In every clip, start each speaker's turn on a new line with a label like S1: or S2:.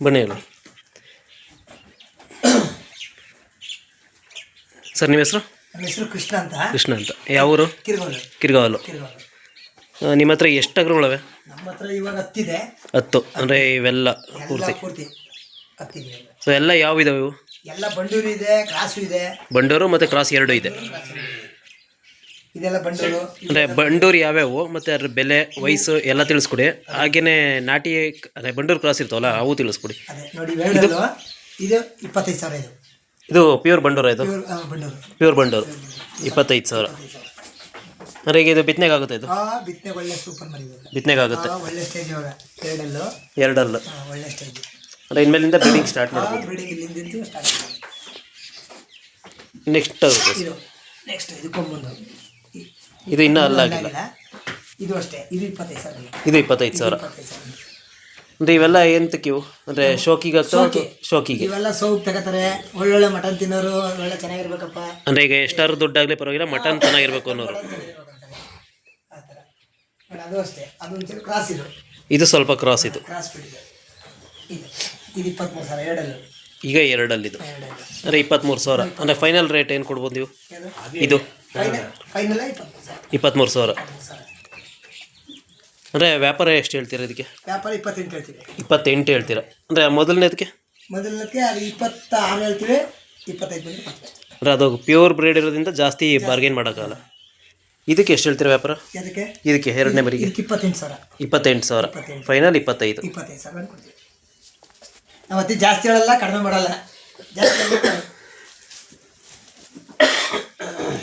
S1: ಬನ್ನಿ ಅಲ್ಲ ಸರ್ ನಿಮ್ಮ ಹೆಸರು?
S2: ನನ್ನ ಹೆಸರು ಕೃಷ್ಣ ಅಂತ.
S1: ಕೃಷ್ಣ ಅಂತ. ಯಾವ ಊರು?
S2: ಕಿರ್ಗೋಲು
S1: ಕಿರ್ಗಾವಲು
S2: ಕಿರ್ಗೋಲು
S1: ನಿಮ್ಮ ಹತ್ರ ಎಷ್ಟು ಅಗ್ರಗಳವೆ
S2: ನಮ್ಮ ಹತ್ರ ಇವಾಗ ಹತ್ತಿದೆ.
S1: ಹತ್ತು. ಅಂದರೆ ಇವೆಲ್ಲ
S2: ಎಲ್ಲ
S1: ಪೂರ್ತಿ.
S2: ಪೂರ್ತಿ ಹತ್ತಿದೆ. ಇವಾಗ.
S1: ಸೊ ಎಲ್ಲ ಯಾವ ಇದಾವೆ ಇವು?
S2: ಎಲ್ಲ ಬಂಡೂರು ಇದೆ ಕ್ರಾಸು ಇದೆ.
S1: ಬಂಡೂರು ಮತ್ತೆ ಕ್ರಾಸ್ ಎರಡು ಇದೆ.
S2: ಇದೆಲ್ಲ ಬಂಡೂರು.
S1: ಅಂದರೆ ಬಂಡೂರು ಯಾವ್ಯಾವು ಮತ್ತು ಅದ್ರ ಬೆಲೆ ವಯಸ್ಸು ಎಲ್ಲ ತಿಳಿಸ್ಕೊಡಿ. ಹಾಗೇನೆ ನಾಟಿ ಅದೇ ಬಂಡೂರು ಕ್ರಾಸ್ ಇರ್ತಾವಲ್ಲ ಅವು ತಿಳಿಸ್ಕೊಡಿ.
S2: ಅದೇ ನೋಡಿ ಇದು ಇಪ್ಪತ್ತೈದು ಸಾವಿರ ಇದು.
S1: ಇದು ಪ್ಯೂರ್ ಬಂಡೂರ ಇದು?
S2: ಪ್ಯೂರ್ ಆ, ಬಂಡೂರು.
S1: ಪ್ಯೂರ್ ಬಂಡೂರು. ಇಪ್ಪತ್ತೈದು ಸಾವಿರ. ಅಂದರೆ ಈಗ ಇದು ಬಿತ್ತನೆಗೆ ಆಗುತ್ತೆ ಇದು?
S2: ಆ ಬಿತ್ತನೆ ಒಳ್ಳೆ ಸೂಪರ್ ಮರಿ ಇವಾಗ.
S1: ಬಿತ್ತನೆಗೆ ಆಗುತ್ತೆ.
S2: ಒಳ್ಳೆ ಸ್ಟೇಜ್ ಇವಾಗ. ಎರಡಲ್ಲೂ.
S1: ಎರಡಲ್ಲ.
S2: ಒಳ್ಳೆ ಸ್ಟೇಜ್
S1: ಅಂದರೆ ಇನ್ಮೇಲಿಂದ ಬ್ರೀಡಿಂಗ್ ಸ್ಟಾರ್ಟ್ ಮಾಡ್ಬೋದು.
S2: ಬ್ರೀಡಿಂಗ್ ಇಲ್ಲಿಂದ ಸ್ಟಾರ್ಟ್
S1: ನೆಕ್ಸ್ಟ್
S2: ಇದು ನೆಕ್ಸ್ಟ್ ಇದಕ್ಕೊಂಬಂದು
S1: ಇದು ಇನ್ನೂ ಅಲ್ಲ ಆಗಿಲ್ಲ
S2: ಇದು ಅಷ್ಟೇ ಇದು ಇಪ್ಪತ್ತೈದು ಸಾವಿರ.
S1: ಇದು ಇಪ್ಪತ್ತೈದು ಸಾವಿರ. ಅಂದರೆ ಇವೆಲ್ಲ ಎಂತಕ್ಕೆ ಇವು ಅಂದರೆ ಶೋಕಿಗೆ
S2: ಶೋಕಿ.
S1: ಶೋಕಿಗೆ?
S2: ಇವೆಲ್ಲ ಸೋಪ್ ತಗೋತಾರೆ. ಒಳ್ಳೊಳ್ಳೆ ಮಟನ್ ತಿನ್ನೋರು ಒಳ್ಳೆ ಚೆನ್ನಾಗಿರ್ಬೇಕಪ್ಪ.
S1: ಅಂದರೆ ಈಗ ಎಷ್ಟಾದ್ರು ದುಡ್ಡಾಗಲಿ ಪರವಾಗಿಲ್ಲ ಮಟನ್ ಚೆನ್ನಾಗಿರ್ಬೇಕು ಅನ್ನೋರು.
S2: ಅದು ಅಷ್ಟೇ ಅದು ಕ್ರಾಸ್ ಇದು.
S1: ಇದು ಸ್ವಲ್ಪ ಕ್ರಾಸ್ ಇದು.
S2: ಕ್ರಾಸ್ ಬಿಟ್ಟಿದೆ ಇದು. ಇದು ಇಪ್ಪತ್ತ್ಮೂರು ಸಾವಿರ ಎರಡಲ್ಲೂ.
S1: ಈಗ
S2: ಎರಡಲ್ಲಿ.
S1: ಇದು ಅಂದರೆ ಇಪ್ಪತ್ತ್ಮೂರು ಸಾವಿರ. ಅಂದರೆ ಫೈನಲ್ ರೇಟ್ ಏನು ಕೊಡ್ಬೋದು ನೀವು? ಇದು.
S2: ಫೈನಲ್ ಫೈನಲ್ ಇಪ್ಪತ್ತ್ಮೂರು ಸಾವಿರ.
S1: ಇಪ್ಪತ್ತ್ಮೂರು ಸಾವಿರ.
S2: ಇಪ್ಪತ್ತ್ಮೂರು ಸಾವಿರ.
S1: ಅಂದರೆ ವ್ಯಾಪಾರ ಎಷ್ಟು ಹೇಳ್ತೀರಾ ಇದಕ್ಕೆ?
S2: ವ್ಯಾಪಾರ ಇಪ್ಪತ್ತೆಂಟು ಹೇಳ್ತೀವಿ.
S1: ಇಪ್ಪತ್ತೆಂಟು ಹೇಳ್ತೀರಾ. ಅಂದರೆ ಮೊದಲನೇದಕ್ಕೆ?
S2: ಮೊದಲಕ್ಕೆ ಅದು ಇಪ್ಪತ್ತಾರು ಹೇಳ್ತೀವಿ ಇಪ್ಪತ್ತೈದು ಕೊಡ್ತೀವಿ
S1: ಅಂದರೆ ಅದು ಪ್ಯೂರ್ ಬ್ರೀಡ್ ಇರೋದ್ರಿಂದ ಜಾಸ್ತಿ ಬಾರ್ಗೇನ್ ಮಾಡೋಕ್ಕಲ್ಲ ಇದಕ್ಕೆ ಎಷ್ಟು ಹೇಳ್ತೀರಾ ವ್ಯಾಪಾರ?
S2: ಅದಕ್ಕೆ
S1: ಇದಕ್ಕೆ ಎರಡನೇ ಮರಿಗೆ
S2: ಇದಕ್ಕೆ ಇಪ್ಪತ್ತೆಂಟು ಸಾವಿರ.
S1: ಇಪ್ಪತ್ತೆಂಟು ಸಾವಿರ.
S2: ಇಪ್ಪತ್ತೆಂಟು.
S1: ಫೈನಲ್ ಇಪ್ಪತ್ತೈದು.
S2: ಇಪ್ಪತ್ತೈದು ಸಾವಿರ ಕೊಡ್ತೀವಿ ನಾವು ಅತಿ ಜಾಸ್ತಿ ಹೇಳಲ್ಲ ಕಡಿಮೆ ಮಾಡಲ್ಲ. ಜಾಸ್ತಿ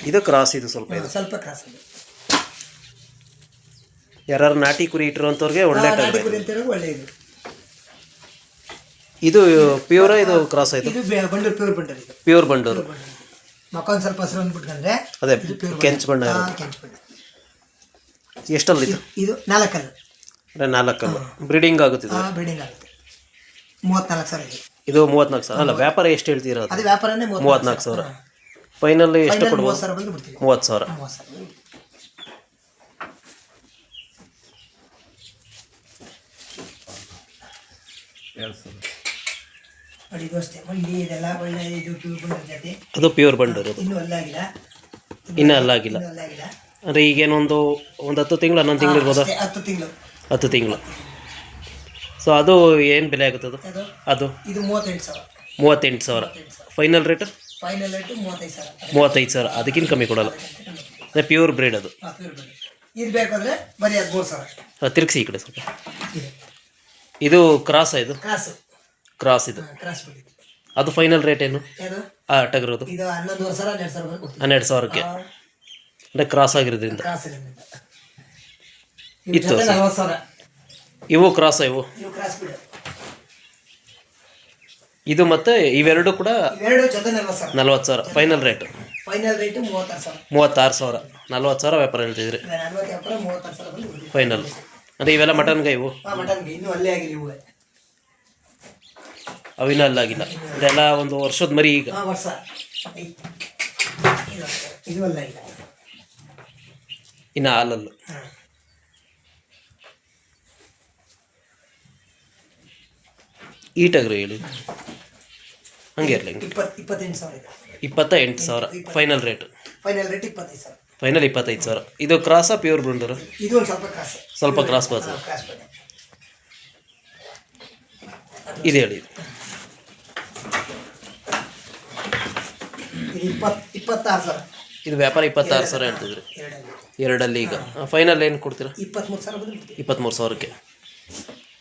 S1: ಇದು ಕ್ರಾಸ್ ಇದು ಸ್ವಲ್ಪ ಇದು.
S2: ಸ್ವಲ್ಪ ಕ್ರಾಸ್ ಇದೆ
S1: ಯಾರು ನಾಟಿ ಕುರಿ ಇಟ್ಟಿರುವಂಥವ್ರಿಗೆ ಒಳ್ಳೆ
S2: ಆ, ನಾಟಿ
S1: ಟಗರು
S2: ಕುರಿ ಅಂತಿರೋ ಒಳ್ಳೆ ಇದು.
S1: ಪ್ಯೂರ ಇದು ಕ್ರಾಸ್ ಆಯ್ತು
S2: ಇದು ಬೆ- ಬಂಡೂರು ಪ್ಯೂರ್ ಬಂಡೂರು ಇದು.
S1: ಪ್ಯೂರ್ ಬಂಡೂರು.
S2: ಮಕ್ಕ ಒಂದು ಸ್ವಲ್ಪ ಹಸಿರು ಅಂದ್ಬಿಟ್ಕೊಂಡ್ರೆ
S1: ಅದೇ ಕೆಂಚು ಬಣ್ಣ ಇರೋದು
S2: ಕೆಂಚು ಬಣ್ಣ.
S1: ಎಷ್ಟಲ್ಲ ಇದು?
S2: ಇದು ನಾಲ್ಕಲ್ಲ.
S1: ಅಂದ್ರೆ ನಾಲ್ಕಲ್ಲ. ಬ್ರೀಡಿಂಗ್ ಆಗುತ್ತೆ ಇದು
S2: ಬಿಲ್ಡಿಂಗ್ ಆಗುತ್ತೆ. ಮೂವತ್ನಾಲ್ಕು ಸಾವಿರ ಇದೆ.
S1: ಇದು ಮೂವತ್ನಾಲ್ಕು ಸಾವಿರ. ಅಲ್ಲ ವ್ಯಾಪಾರ ಎಷ್ಟು ಹೇಳ್ತೀರಾ ಅದು?
S2: ಅದು ವ್ಯಾಪಾರನೇ
S1: ಮೂವತ್ನಾಲ್ಕು ಸಾವಿರ. ಫೈನಲ್ ಎಷ್ಟು
S2: ಫೈನಲ್
S1: ಕೊಡ್ಬೋದು?
S2: ಮೂವತ್ತು ಸಾವಿರ ಬಂದು ಬಿಡ್ತೀವಿ.
S1: ಮೂವತ್ತು ಸಾವಿರ.
S2: ಮೂವತ್ತು ಸಾವಿರ ನೋಡಿ ಇದು ಅಷ್ಟೇ. ಮಲ್ಲಿ ಇದೆಲ್ಲ ಒಳ್ಳೆ ಇದು ಪ್ಯೂರ್ ಬಂಡೂರು ಜಾತಿ.
S1: ಅದು ಪ್ಯೂರ್ ಬಂಡೂರು ಅದು.
S2: ಇನ್ನೂ ಅಲ್ಲಾಗಿಲ್ಲ
S1: ಇನ್ನೂ ಅಲ್ಲ ಆಗಿಲ್ಲ.
S2: ಇನ್ನೂ ಅಲ್ಲ ಆಗಿಲ್ಲ.
S1: ಅಂದರೆ ಈಗೇನೊಂದು ಒಂದು ಹತ್ತು ತಿಂಗಳು ಹನ್ನೊಂದು ತಿಂಗಳು ಇರ್ಬೋದಾ?
S2: ಅಷ್ಟೇ, ಹತ್ತು ತಿಂಗಳು.
S1: ಹತ್ತು ತಿಂಗಳು. ಸೊ ಅದು ಏನು ಬೆಲೆ ಆಗುತ್ತೆ ಅದು?
S2: ಅದು.
S1: ಅದು
S2: ಇದು ಮೂವತ್ತೆಂಟು ಸಾವಿರ.
S1: ಮೂವತ್ತೆಂಟು ಸಾವಿರ.
S2: ಮೂವತ್ತೆಂಟು ಸಾವಿರ.
S1: ಫೈನಲ್ ರೇಟ್
S2: ಫೈನಲ್ ರೇಟು ಮೂವತ್ತೈದು ಸಾವಿರ.
S1: ಮೂವತ್ತೈದು ಸಾವಿರ. ಅದಕ್ಕಿಂತ ಕಮ್ಮಿ ಕೊಡಲ್ಲ. ಅದೇ ಪ್ಯೂರ್ ಬ್ರೀಡ್ ಅದು.
S2: ಹಾ, ಪ್ಯೂರ್ ಬಂಡೂರು. ಇದು ಬೇಕಂದ್ರೆ ಬರೀ ಹದಿಮೂರು ಸಾವಿರ
S1: ಆ, ತಿರುಗಿಸಿ ಈ ಕಡೆ ಸ್ವಲ್ಪ.
S2: ಇದೆ.
S1: ಇದು ಕ್ರಾಸ್ ಇದು?
S2: ಕ್ರಾಸು
S1: ಕ್ರಾಸ್ ಇದು.
S2: ಹಾ, ಕ್ರಾಸ್ ಬಿಡಿ
S1: ಅದು ಫೈನಲ್ ರೇಟ್ ಏನು?
S2: ಯಾವುದು
S1: ಆ ಟಗರೋದು.
S2: ಇದು ಹನ್ನೊಂದುವರೆ ಸಾವಿರ ಹನ್ನೆರಡು ಸಾವಿರ ಬಂದು ಕೊಡ್ತೀವಿ.
S1: ಹನ್ನೆರಡು ಸಾವಿರಕ್ಕೆ? ಅಂದರೆ ಕ್ರಾಸ್ ಆಗಿರೋದ್ರಿಂದ.
S2: ಕ್ರಾಸ್
S1: ಇತ್ತು.
S2: ನಲ್ವತ್ತು ಸಾವಿರ.
S1: ಇವು ಕ್ರಾಸ್ ಇವು?
S2: ಇವು ಕ್ರಾಸ್ ಬಿಡು.
S1: ಇದು ಮತ್ತೆ ಇವೆರಡು ಕೂಡ
S2: ಇವೆರಡು ಜೊತೆ ನಲ್ವತ್ತು ಸಾವಿರ.
S1: ನಲ್ವತ್ತು ಸಾವಿರ. ಫೈನಲ್ ರೇಟ್
S2: ಫೈನಲ್ ರೇಟು ಮೂವತ್ತಾರು ಸಾವಿರ.
S1: ಮೂವತ್ತಾರು ಸಾವಿರ. ನಲ್ವತ್ತು ಸಾವಿರ ವ್ಯಾಪಾರ ಹೇಳ್ತಿದ್ರಿ
S2: ಇವಾಗ ನಲ್ವತ್ತು ವ್ಯಾಪಾರ ಮೂವತ್ತಾರು ಸಾವಿರ ಬಂದು ಕೊಡ್ತೀವಿ
S1: ಫೈನಲ್ ಅಂದರೆ ಇವೆಲ್ಲ ಮಟನ್ ಇವು?
S2: ಅವಿನ ಅಲ್ಲ ಇನ್ನೂ ಅಲ್ಲೇ ಆಗಿಲ್ಲ ಇವು
S1: ಅವಿನ ಅಲ್ಲಾಗಿಲ್ಲ ಇದೆಲ್ಲ ಒಂದು ವರ್ಷದ ಮರಿ ಈಗ.
S2: ಹಾಂ ವರ್ಷ. ಐದು. ಇದು ಅಷ್ಟೇ. ಅಲ್ಲ ಇಲ್ಲ
S1: ಇನ್ನು ಹಾಲಲ್ಲು.
S2: ಹಾಂ.
S1: ಈ ಟಗರು ಹೇಳಿ. ಹಂಗೆ ಇರಲಿ
S2: ಇಪ್ಪತ್ತೆಂಟು ಸಾವಿರ
S1: ಇಪ್ಪತ್ತ ಎಂಟು ಸಾವಿರ. ಫೈನಲ್ ರೇಟ್
S2: ಫೈನಲ್ ರೇಟ್ ಇಪ್ಪತ್ತೈದು ಸಾವಿರ.
S1: ಫೈನಲ್ ಇಪ್ಪತ್ತೈದು ಸಾವಿರ. ಇದು ಕ್ರಾಸಾ ಪ್ಯೂರ್ ಬ್ರುಂಡರು
S2: ಇದು ಒಂದು ಸ್ವಲ್ಪ ಕ್ರಾಸ್
S1: ಸ್ವಲ್ಪ ಕ್ರಾಸ್
S2: ಬಾಸ್
S1: ಇದು ಹೇಳಿ.
S2: ಇಪ್ಪತ್ತಾರು ಸಾವಿರ.
S1: ಇದು ವ್ಯಾಪಾರ ಇಪ್ಪತ್ತಾರು ಸಾವಿರ ಹೇಳ್ತಿದ್ರಿ.
S2: ಎರಡಲ್ಲಿ.
S1: ಈಗ. ಫೈನಲ್ ಏನು ಕೊಡ್ತೀರಾ?
S2: ಇಪ್ಪತ್ತ್ಮೂರು ಸಾವಿರ
S1: ಇಪ್ಪತ್ತ್ಮೂರು ಸಾವಿರಕ್ಕೆ.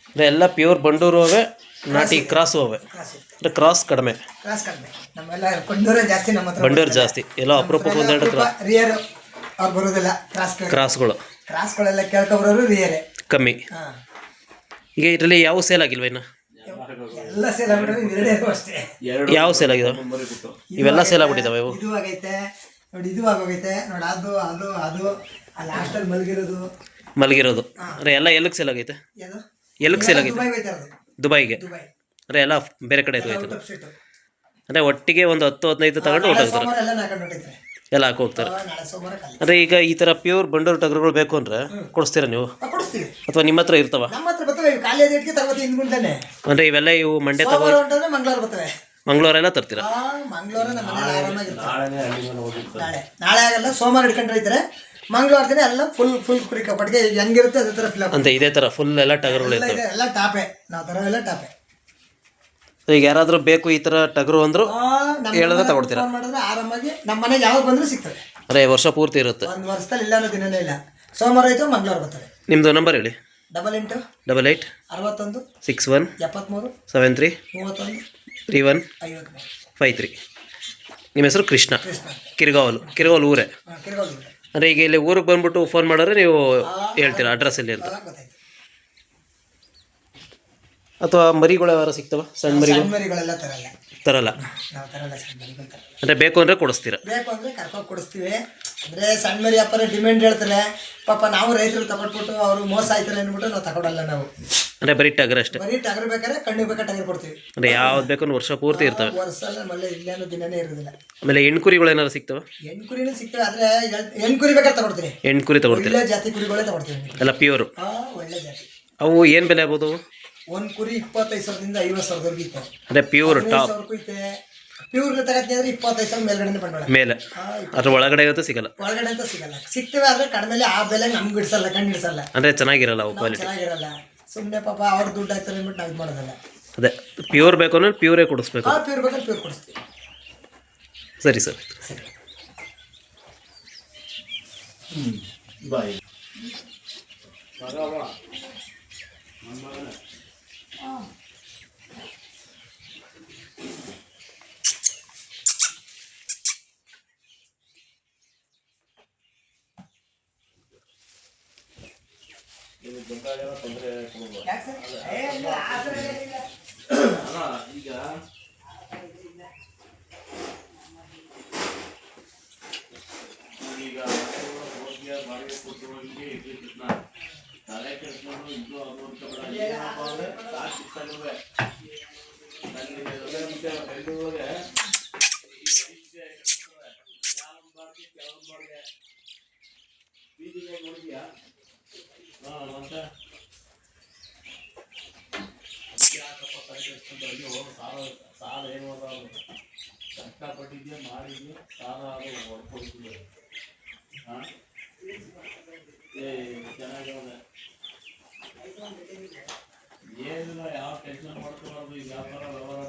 S1: ಅಂದರೆ ಎಲ್ಲ ಪ್ಯೂರ್ ಬಂಡೂರು ಅವೆ ನಾಟಿ ಕ್ರಾಸು ಅವೆ ಅಂದರೆ ಕ್ರಾಸ್ ಕಡಿಮೆ.
S2: ಕ್ರಾಸ್ ಕಡಿಮೆ. ನಮ್ಮೆಲ್ಲ ಬಂಡೂರೇ ಜಾಸ್ತಿ ನಮ್ಮ ಹತ್ರ
S1: ಬಂಡೂರು ಜಾಸ್ತಿ. ಎಲ್ಲ ಅಪರೂಪಕ್ಕೆ ಒಂದೆರಡು
S2: ರಿಯರ್ ಅವ್ರು ಬರೋದಿಲ್ಲ. ಕ್ರಾಸ್
S1: ಕ್ರಾಸ್ಗಳು
S2: ಕ್ರಾಸ್ಗಳೆಲ್ಲ ಕೇಳ್ಕೊಬರೋರು ರಿಯರೇ
S1: ಕಮ್ಮಿ. ಈಗ ಇದರಲ್ಲಿ ಯಾವ ಸೇಲ್ ಆಗಿಲ್ವ ಇನ್ನು?
S2: ಎಲ್ಲ ಸೇಲ್ ಎರಡೇ ಅಷ್ಟೇ.
S1: ಯಾವ ಸೇಲ್ ಆಗಿದಾವೆ? ಇವೆಲ್ಲ ಸೇಲ್ ಆಗ್ಬಿಟ್ಟಿದಾವೆ ಇವು.
S2: ಇದು ಆಗೈತೆ. ನೋಡಿ ಇದು ಆಗೋಗೈತೆ. ನೋಡಿ ಅದು ಅದು ಅದು. ಆ ಲಾಸ್ಟಲ್ಲಿ ಮಲಗಿರೋದು.
S1: ಮಲಗಿರೋದು. ಅಂದ್ರೆ ಎಲ್ಲ ಎಲ್ಲಿಗೆ ಸೇಲ್ ಆಗೈತೆ? ಎಲ್ಲಿಗೆ ಸೇಲ್ ಆಗೈತೆ? ದುಬೈಗೆ.
S2: ದುಬೈ.
S1: ಅಂದರೆ ಎಲ್ಲ ಬೇರೆ ಕಡೆ
S2: ಔಟ್
S1: ಹೋಯ್ತು
S2: ಆಫ್
S1: ಅಂದರೆ ಒಟ್ಟಿಗೆ ಒಂದು ಹತ್ತು ಹದಿನೈದು ತಗೊಂಡು ಹೊಟ್ಟೋಗ್ತಾರೆ
S2: ಸೋಮವಾರ ಎಲ್ಲ ನಾಕೊಂಡು ಹೊಟ್ಟಿದ್ರೆ
S1: ಎಲ್ಲ ಹಾಕಿ ಹೋಗ್ತಾರೆ.
S2: ನಾಳೆ ಸೋಮವಾರ ಖಾಲಿ.
S1: ಅಂದರೆ ಈಗ ಈ ಥರ ಪ್ಯೂರ್ ಬಂಡೂರು ಟಗರುಗಳು ಬೇಕು ಅಂದರೆ ಕೊಡಿಸ್ತೀರಾ ನೀವು?
S2: ಆ, ಕೊಡಿಸ್ತೀವಿ.
S1: ಅಥವಾ ನಿಮ್ಮ ಹತ್ರ ಇರ್ತಾವ?
S2: ನಮ್ಮ ಹತ್ರ ಬರ್ತವೆ ಇವು ಖಾಲಿ ಇಟ್ಗೆ ತಗೋತಿ ಹಿಂದ್ಗುಂಟಾನೆ
S1: ಅಂದರೆ ಇವೆಲ್ಲ ಇವು ಮಂಡ್ಯ ತಗೋ
S2: ಸೋಮವಾರ ಹೊಂಟಂದ್ರೆ ಮಂಗಳವಾರ ಬರ್ತವೆ.
S1: ಮಂಗಳವಾರೆಲ್ಲ ತರ್ತೀರಾ?
S2: ಆ ಮಂಗಳವಾರ ನಮ್ಮ ಮನೇಲಿ ಆರಾಮಾಗಿರ್ತಾರೆ. ನಾಳೆ. ನಾಳೆ ಆಗಲ್ಲ ಸೋಮವಾರ ಹಿಡ್ಕೊಂಡ್ರೆ ಹೋಯ್ತಾರೆ. ಮಂಗಳವಾರ ದಿನ ಎಲ್ಲ ಫುಲ್ ಫುಲ್ ಕುರಿ ಕಪ್ಪಟ್ಟಿಗೆ ಹೆಂಗಿರುತ್ತೆ ಅದೇ ಥರ ಫ್ಲಾಪ್
S1: ಅಂತ ಇದೇ ಥರ ಫುಲ್ ಎಲ್ಲ ಟಗರು
S2: ಎಲ್ಲ ಇದೆ ಎಲ್ಲ ಟಾಪೆ. ನಾವು ತರೋವೆಲ್ಲ ಟಾಪೆ.
S1: ಈಗ ಯಾರಾದರೂ ಬೇಕು ಈ ಥರ ಟಗರು ಅಂದರು ಹೇಳಿದ್ರೆ ತಗೊಡ್ತೀರಾ
S2: ಫೋನ್ ಮಾಡಿದ್ರೆ ಆರಾಮಾಗಿ ನಮ್ಮ ಮನೆಗೆ ಯಾವಾಗ ಬಂದರೂ ಸಿಗ್ತದೆ.
S1: ಅದೇ ವರ್ಷ ಪೂರ್ತಿ ಇರುತ್ತೆ.
S2: ಒಂದು ವರ್ಷದಲ್ಲಿ ಇಲ್ಲ ಅನ್ನೋ ದಿನನೇ ಇಲ್ಲ. ಸೋಮವಾರ ಆಯಿತು ಮಂಗಳವಾರ ಬರ್ತದೆ.
S1: ನಿಮ್ಮದು ನಂಬರ್ ಹೇಳಿ.
S2: ಡಬಲ್ ಎಂಟು
S1: ಡಬಲ್ ಏಯ್ಟ್
S2: ಅರವತ್ತೊಂದು
S1: ಸಿಕ್ಸ್ ಒನ್
S2: ಎಪ್ಪತ್ತ್ಮೂರು
S1: ಸೆವೆನ್ ತ್ರೀ
S2: ಮೂವತ್ತೊಂದು
S1: ತ್ರೀ ಒನ್
S2: ಐವತ್ತ್ಮೂರು
S1: ಫೈವ್ ತ್ರೀ ನಿಮ್ಮ ಹೆಸರು ಕೃಷ್ಣ.
S2: ಕೃಷ್ಣ.
S1: ಕಿರ್ಗಾವಲು. ಕಿರ್ಗಾವಲು ಊರೇ?
S2: ಕಿರ್ಗಾವಲು
S1: ಅಂದರೆ ಈಗ ಇಲ್ಲಿ ಊರಿಗೆ ಬಂದ್ಬಿಟ್ಟು ಫೋನ್ ಮಾಡಿದ್ರೆ ನೀವು ಹೇಳ್ತೀರಾ ಅಡ್ರೆಸ್ ಎಲ್ಲಿ ಅಂತ? ಅಥವಾ ಮರಿಗಳು ಯಾರು ಸಿಗ್ತವ? ಸಣ್ಣ ಮರಿಗಳು?
S2: ಮರಿಗಳೆಲ್ಲ ತರಲ್ಲ.
S1: ತರಲ್ಲ.
S2: ನಾವು ತರಲ್ಲ ಸಣ್ಣ ಮರಿಗಳು ತರಲ್ಲ.
S1: ಅಂದರೆ ಬೇಕು ಅಂದರೆ ಕೊಡಿಸ್ತೀರಾ?
S2: ಬೇಕು ಅಂದರೆ ಕರ್ಕೊಂಡು ಕೊಡಿಸ್ತೀವಿ. ಅಂದರೆ ಸಣ್ಣ ಮರಿ ವ್ಯಾಪಾರ ಡಿಮ್ಯಾಂಡ್ ಹೇಳ್ತಾರೆ ಪಾಪ ನಾವು ರೈತರು ತಗೊಂಡ್ಬಿಟ್ಟು ಅವರು ಮೋಸ ಆಯ್ತಾರೆ ಅಂದ್ಬಿಟ್ಟು ನಾವು ತಗೊಳಲ್ಲ ನಾವು.
S1: ಅಂದ್ರೆ ಬರೀ ಟಗರ್ ಅಷ್ಟೇ.
S2: ಬರೀ ಟಗರ್ ಬೇಕಾದ್ರೆ ಕಣ್ಣಿಗೆ ಬೇಕಾ ಟಗರ್ ಕೊಡ್ತೀವಿ.
S1: ಅಂದ್ರೆ ಯಾವ್ದು ಬೇಕು ಅನ್ನೋ ವರ್ಷ ಪೂರ್ತಿ ಇರ್ತವೆ.
S2: ವರ್ಷ ಮಳೆ ಮళ్ళీ ಇಲ್ಲೇ ದಿನನೇ ಇರೋದಿಲ್ಲ.
S1: ಆಮೇಲೆ ಹೆಣ್ಣು ಕುರಿಗಳು ಏನಾರು ಸಿಗ್ತವೆ?
S2: ಹೆಣ್ಣು ಕುರಿನೂ ಸಿಗ್ತವೆ ಆದರೆ ಹೆಣ್ಣು ಕುರಿ ಬೇಕಾದ್ರೆ ತಗೊಡ್ತೀವಿ
S1: ಹೆಣ್ಣು ಕುರಿ ತಗೊಳ್ತೀರಾ
S2: ಒಳ್ಳೆ ಜಾತಿ ಕುರಿಗಳೇ ತಗೊಡ್ತೀವಿ
S1: ಎಲ್ಲ ಪ್ಯೂರ್
S2: ಹಾಂ ಒಳ್ಳೆ ಜಾತಿ.
S1: ಅವು ಏನು ಬೆಲೆ ಆಗ್ಬೋದು
S2: ಒಂದು ಕುರಿ ಇಪ್ಪತ್ತೈದು ಸಾವಿರದಿಂದ ಐವತ್ತು ಸಾವಿರದವರೆಗೂ ಇತ್ತು
S1: ಅಂದರೆ ಪ್ಯೂರ್ ಟಾಪ್
S2: ಸಾವಿರಕ್ಕೂ ಐತೆ. ಪ್ಯೂರ್ ತಗತ್ತೀನಿ ಅಂದ್ರೆ ಇಪ್ಪತ್ತೈದು ಸಾವಿರ ಮೇಲ್ಗಡೆ ಬಂಡವಾಳ.
S1: ಮೇಲೆ. ಅದ್ರ ಒಳಗಡೆ ಇವತ್ತು ಸಿಗಲ್ಲ.
S2: ಒಳಗಡೆ ಅಂತ ಸಿಗಲ್ಲ. ಸಿಗ್ತವೆ ಆದ್ರೆ ಕಡಿಮೆ ಆ ಬೆಲೆ ನಮ್ಗೆ ಇಡ್ಸಲ್ಲ ಕಂಡು ಇಡ್ಸಲ್ಲ.
S1: ಅಂದರೆ ಚೆನ್ನಾಗಿರಲ್ಲ ಅವು ಕ್ವಾಲಿಟಿ
S2: ಚೆನ್ನಾಗಿರಲ್ಲ. ಸುಮ್ಮನೆ ಪಾಪ ಅವ್ರ ದುಡ್ಡು ಆಯ್ತಾರೆ ಅಂದ್ಬಿಟ್ಟು ನಾವು ಇದು ಮಾಡೋದಲ್ಲ.
S1: ಅದೇ ಪ್ಯೂರ್ ಬೇಕು ಅಂದ್ರೆ ಪ್ಯೂರೇ ಕೊಡಿಸ್ಬೇಕು.
S2: ಆ ಪ್ಯೂರ್ ಬೇಕಂದ್ರೆ ಪ್ಯೂರ್ ಕೊಡಿಸ್ತೀವಿ.
S1: ಸರಿ ಸರ್.
S2: ಸರಿ.
S3: ದುಡ್ಡಾಗ ತೊಂದರೆ ಅಲ್ಲ ಈಗ ಈಗ ಹೋಗಿ ಬಾಡಿಗೆ ಕೊಟ್ಟು ಹೋಗಿ ಇರ್ಲಿಕ್ಕಿಲ್ಲ ತಲೆ ಕೆಡಿಸ್ಕೊಂಡು ಇದು ಅಮೌಂಟ್ ಏನಪ್ಪ ಅಂದ್ರೆ ಕಾಸು ಸಿಗ್ತಾನೆ ನನಗೆ ಮುಂಚೆ ಬೆಂಗಳೂರಿಗೆ ಬೀದಿಗೆ ನೋಡಿದ್ಯಾ
S2: ಯಾಕ್ ಸರ್? ಏ, ಹೊಡ್ಕೊಳ್ತಿದ್ದೆ ಆ ಏ ಏನಿಲ್ಲ.
S3: ಏನಿಲ್ಲ ಯಾವ ಟೆನ್ಷನ್ ಮಾಡ್ಕೊಬಾರ್ದು ಈ ವ್ಯಾಪಾರ ವ್ಯವಹಾರ